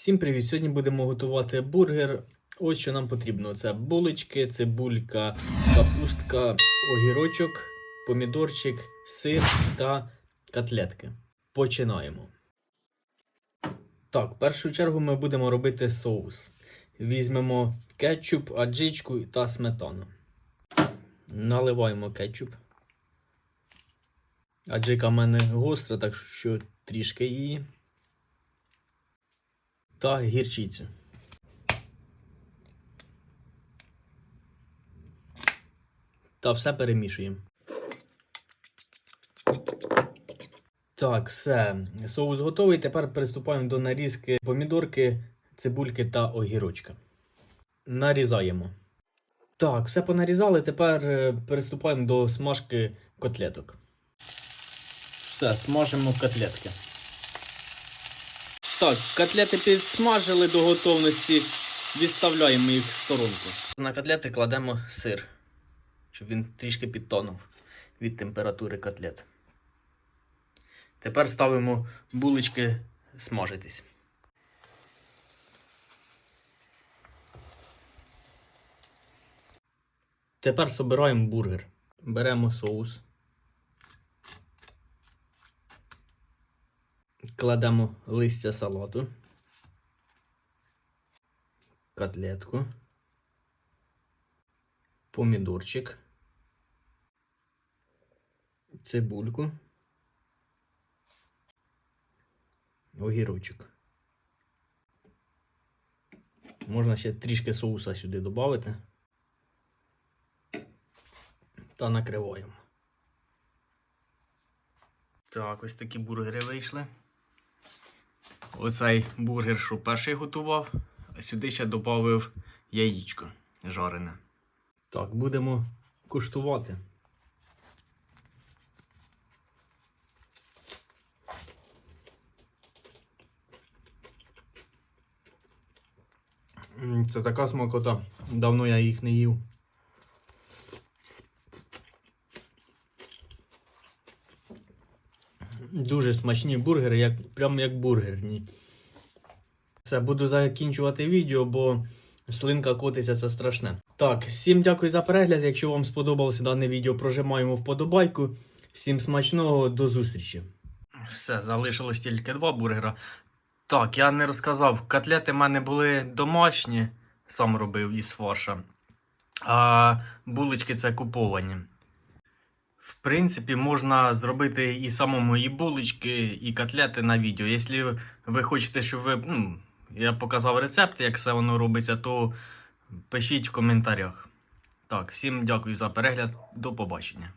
Всім привіт! Сьогодні будемо готувати бургер. Ось що нам потрібно: це булочки, цибулька, капустка, огірочок, помідорчик, сир та котлетки. Починаємо. Так, в першу чергу ми будемо робити соус. Візьмемо кетчуп, аджичку та сметану. Наливаємо кетчуп. Аджика в мене гостра, так що трішки її. Та гірчицю. Та все перемішуємо. Так, все. Соус готовий. Тепер приступаємо до нарізки помідорки, цибульки та огірочка. Нарізаємо. Так, все понарізали. Тепер е, приступаємо до смажки котлеток. Все, смажимо котлетки. Так, котлети підсмажили до готовності, відставляємо їх в сторонку. На котлети кладемо сир, щоб він трішки підтонув від температури котлет. Тепер ставимо булочки смажитись. Тепер собираємо бургер. Беремо соус. Кладемо листя салату, котлетку, помідорчик, цибульку, огірочок. Можна ще трішки соуса сюди додати та накриваємо. Так, ось такі бургери вийшли. Оцей бургер, що перший готував, а сюди ще додав яєчко жарене. Так, будемо куштувати. Це така смакота. Давно я їх не їв. Дуже смачні бургери, як, прямо як бургерні. Все, буду закінчувати відео, бо слинка котиться це страшне. Так, всім дякую за перегляд. Якщо вам сподобалося дане відео, прожимаємо вподобайку. Всім смачного, до зустрічі. Все, залишилось тільки два бургера. Так, я не розказав, котлети в мене були домашні, сам робив із фарша. А булочки це куповані. В принципі, можна зробити і самому і булочки, і котлети на відео. Якщо ви хочете, щоб ви. Ну, я показав рецепт, як все воно робиться, то пишіть в коментарях. Так, всім дякую за перегляд. До побачення.